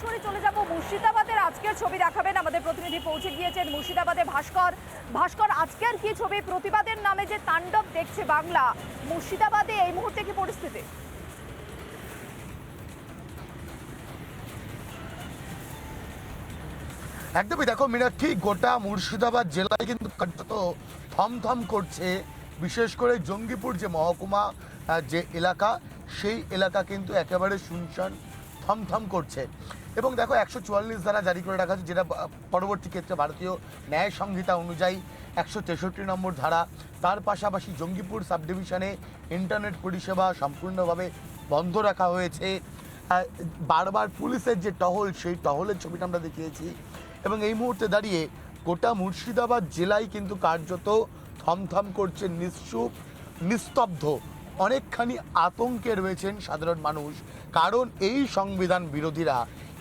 সরাসরি চলে যাব। মুর্শিদাবাদের আজকের ছবি দেখাবেন। আমাদের প্রতিনিধি পৌঁছে গিয়েছেন মুর্শিদাবাদে ভাস্কর। ভাস্কর, আজকের কি ছবি? প্রতিবাদের নামে যে তাণ্ডব দেখছে বাংলা, মুর্শিদাবাদে এই মুহূর্তে কি পরিস্থিতি? একদমই দেখো মিনা ঠিক গোটা মুর্শিদাবাদ জেলায় কিন্তু কার্যত থমথম করছে। বিশেষ করে জঙ্গিপুর যে মহকুমা যে এলাকা, সেই এলাকা কিন্তু একেবারে শুনশান থমথম করছে। এবং দেখো, একশো চুয়াল্লিশ ধারা জারি করে রাখা আছে যেটা পরবর্তী ক্ষেত্রে ভারতীয় ন্যায় সংহিতা অনুযায়ী একশো তেষট্টি নম্বর ধারা। তার পাশাপাশি জঙ্গিপুর সাব ডিভিশনে ইন্টারনেট পরিষেবা সম্পূর্ণভাবে বন্ধ রাখা হয়েছে। বারবার পুলিশের যে টহল, সেই টহলের ছবিটা আমরা দেখিয়েছি। এবং এই মুহূর্তে দাঁড়িয়ে গোটা মুর্শিদাবাদ জেলায় কিন্তু কার্যত থমথম করছে, নিশ্চুপ, নিস্তব্ধ অনেকখানি আতঙ্কে রয়েছেন সাধারণ মানুষ। কারণ এই সংবিধান বিরোধীরা,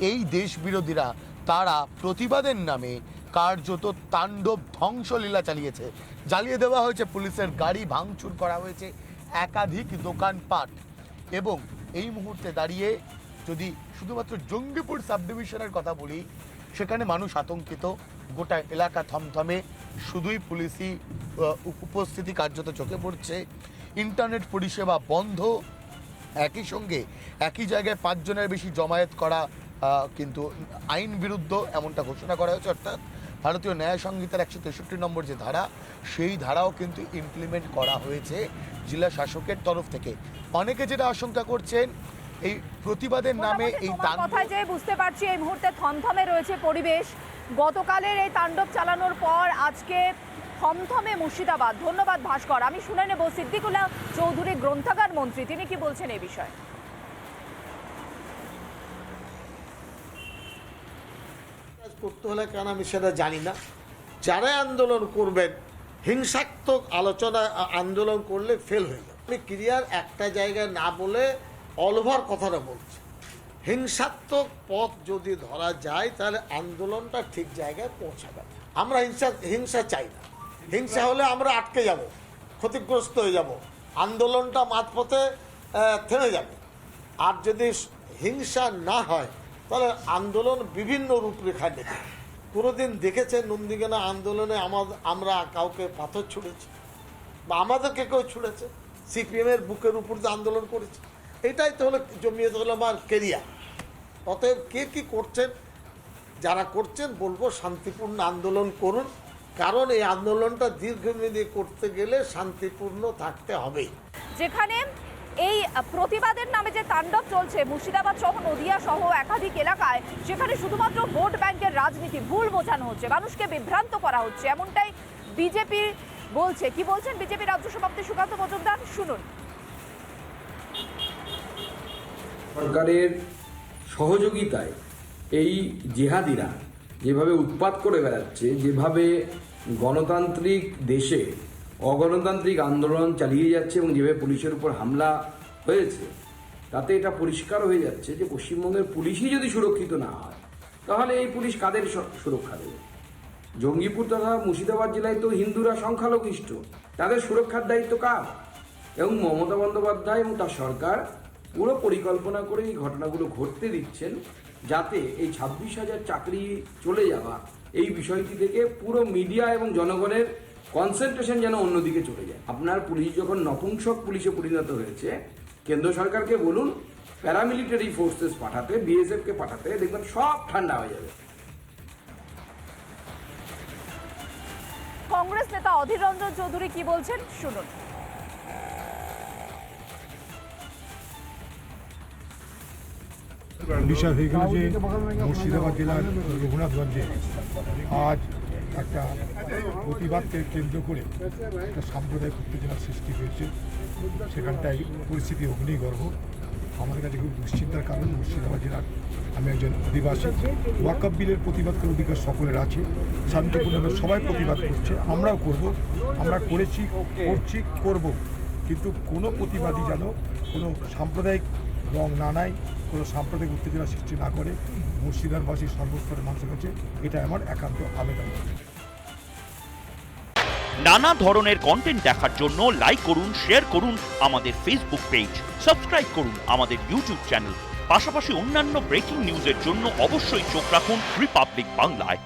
এই দেশ বিরোধীরা, তারা প্রতিবাদের নামে কার্যত তাণ্ডব ধ্বংসলীলা চালিয়েছে। জ্বালিয়ে দেওয়া হয়েছে পুলিশের গাড়ি, ভাঙচুর করা হয়েছে একাধিক দোকানপাট। এবং এই মুহূর্তে দাঁড়িয়ে যদি শুধুমাত্র জঙ্গিপুর সাব ডিভিশনের কথা বলি, সেখানে মানুষ আতঙ্কিত। গোটা এলাকা থমথমে। শুধুই পুলিশি উপস্থিতি কার্যত চোখে পড়ছে। ইন্টারনেট পরিষেবা বন্ধ। একই সঙ্গে একই জায়গায় পাঁচজনের বেশি জমায়েত করা কিন্তু আইন বিরুদ্ধ এমনটা ঘোষণা করা হয়েছে। অর্থাৎ ভারতীয় ন্যায় সংহিতার একশো তেষট্টি নম্বর যে ধারা সেই ধারাও কিন্তু ইমপ্লিমেন্ট করা হয়েছে জেলা শাসকের তরফ থেকে। অনেকে যেটা আশঙ্কা করছেন এই প্রতিবাদের নামে এই কথায় যে বুঝতে পারছি এই মুহূর্তে থমথমে রয়েছে পরিবেশ। গতকালের এই তাণ্ডব চালানোর পর আজকে থমথমে মুর্শিদাবাদ। ধন্যবাদ ভাস্কর, আমি শুনে নেব সিদ্দিকুল্লাহ চৌধুরী, গ্রন্থাগার মন্ত্রী, তিনি কি বলছেন এই বিষয়ে? করতে হলে কেন আমি সেটা জানি না। যারা আন্দোলন করবেন, হিংসাত্মক আলোচনা আন্দোলন করলে ফেল হয়ে যাবে। আমি ক্লিয়ার একটা জায়গায় না বলে অল ওভার কথাটা বলছি। হিংসাত্মক পথ যদি ধরা যায়, তাহলে আন্দোলনটা ঠিক জায়গায় পৌঁছাবে। আমরা হিংসা হিংসা চাই না। হিংসা হলে আমরা আটকে যাব, ক্ষতিগ্রস্ত হয়ে যাব। আন্দোলনটা মাঝপথে থেমে যাবে। আর যদি হিংসা না হয়, তাহলে আন্দোলন বিভিন্ন রূপরেখা নেবে। কোনোদিন দেখেছেন নন্দীগেনা আন্দোলনে আমাদের আমরা কাউকে পাথর ছুঁড়েছি? বা আমাদেরকে কেউ ছুঁড়েছে? সিপিএমের বুকের উপর দিয়ে আন্দোলন করেছে? এটাই তো হলো জমিয়ত আমার কেরিয়ার অতএব কে কি করছেন, যারা করছেন, বলব শান্তিপূর্ণ আন্দোলন করুন। কারণ এই আন্দোলনটা দীর্ঘমেয়াদী করতে গেলে শান্তিপূর্ণ থাকতে হবেই যেখানে এই প্রতিবাদের নামে যে তাণ্ডব চলছে, মুর্শিদাবাদ সহ, নদিয়া সহ, একাধিক এলাকায়, সেখানে শুধুমাত্র ভোট ব্যাংকের রাজনীতি, ভুল বোঝানো হচ্ছে, মানুষকে বিভ্রান্ত করা হচ্ছে। এমনটাই বিজেপি বলছে। কি বলছেন বিজেপি রাজ্য সভাপতি সুকান্ত মজুমদার? শুনুন। সরকারের সহযোগিতায় এই জেহাদিরা যেভাবে উৎপাত করে বেড়াচ্ছে, যেভাবে গণতান্ত্রিক দেশে অগণতান্ত্রিক আন্দোলন চালিয়ে যাচ্ছে এবং যেভাবে পুলিশের উপর হামলা হয়েছে, তাতে এটা পরিষ্কার হয়ে যাচ্ছে যে পশ্চিমবঙ্গের পুলিশই যদি সুরক্ষিত না হয়, তাহলে এই পুলিশ কাদের সুরক্ষা দেবে? জঙ্গিপুর তথা মুর্শিদাবাদ জেলায় তো হিন্দুরা সংখ্যালঘিষ্ঠ, তাদের সুরক্ষার দায়িত্ব কার? এবং মমতা বন্দ্যোপাধ্যায় এবং তার সরকার পুরো পরিকল্পনা করে এই ঘটনাগুলো ঘটতে দিচ্ছেন, যাতে এই ছাব্বিশ হাজার চাকরি চলে যাওয়া, এই বিষয়টি থেকে পুরো মিডিয়া এবং জনগণের কনসেন্ট্রেশন যেন অন্যদিকে চলে যায়। আপনার পুলিশ যখন নপুংসক পুলিশে পরিণত হয়েছে, কেন্দ্র সরকারকে বলুন প্যারামিলিটারি ফোর্সেস পাঠাতে বিএসএফকে পাঠাতে, দেখবেন সব ঠান্ডা হয়ে যাবে। কংগ্রেস নেতা অধীর রঞ্জন চৌধুরী কি বলছেন? শুনুন। বিষয় হয়ে গেল যে মুর্শিদাবাদ জেলার রঘুনাথগঞ্জে আজ একটা প্রতিবাদকে কেন্দ্র করে একটা সাম্প্রদায়িক উত্তেজনার সৃষ্টি হয়েছে। সেখানটায় পরিস্থিতি অগ্নিগর্ভ। আমাদের কাছে খুব দুশ্চিন্তার কারণ, মুর্শিদাবাদ জেলার আমি একজন অধিবাসী। ওয়াকআপ বিলের প্রতিবাদ করার অধিকার সকলের আছে। শান্তিপূর্ণভাবে সবাই প্রতিবাদ করছে। আমরাও করব। আমরা করেছি, করছি, করব। কিন্তু কোনো প্রতিবাদী যেন কোনো সাম্প্রদায়িক রং না নেয়। কোনো সাম্প্রদায়িক উত্তেজনা সৃষ্টি না করে মুর্শিদাবাসীর সর্বস্তরের মানুষের কাছে এটা আমার একান্ত আবেদন। নানা ধরনের কন্টেন্ট দেখার জন্য লাইক করুন শেয়ার করুন আমাদের ফেসবুক পেজ সাবস্ক্রাইব করুন আমাদের ইউটিউব চ্যানেল পাশাপাশি অন্যান্য ব্রেকিং নিউজের জন্য অবশ্যই চোখ রাখুন রিপাবলিক বাংলায়